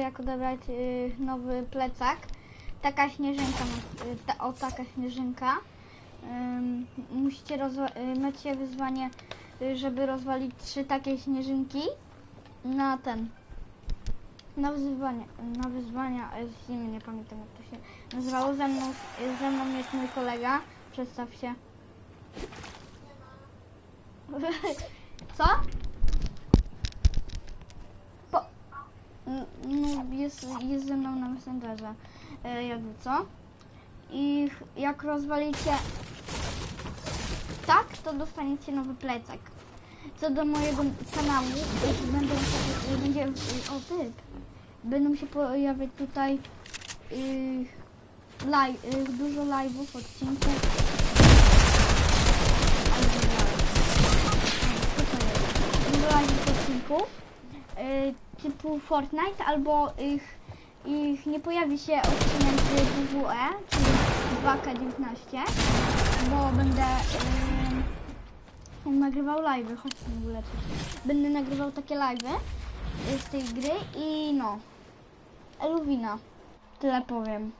jak odebrać y, nowy plecak. Taka śnieżynka, y, ta, o taka śnieżynka. Ym, musicie y, macie wyzwanie, y, żeby rozwalić trzy takie śnieżynki na ten. Na wyzwanie, na wyzwania, y, z imię nie pamiętam jak to się nazywało. Ze mną, y, ze mną jest mój kolega. Przedstaw się. Co? Jest, jest ze mną na Messengerze, e, jakby co. I jak rozwalicie tak, to dostaniecie nowy plecak. Co do mojego kanału, będą będzie, o typ, będą się pojawiać tutaj y, live, y, dużo live'ów, odcinków. Jest? Dużo live'ów, odcinków typu Fortnite albo ich, ich nie pojawi się odcinek WWE, czyli 2K19, bo będę nagrywał live'y, chodźcie w ogóle. Będę nagrywał takie live'y y, z tej gry i no, Eluwina, tyle powiem.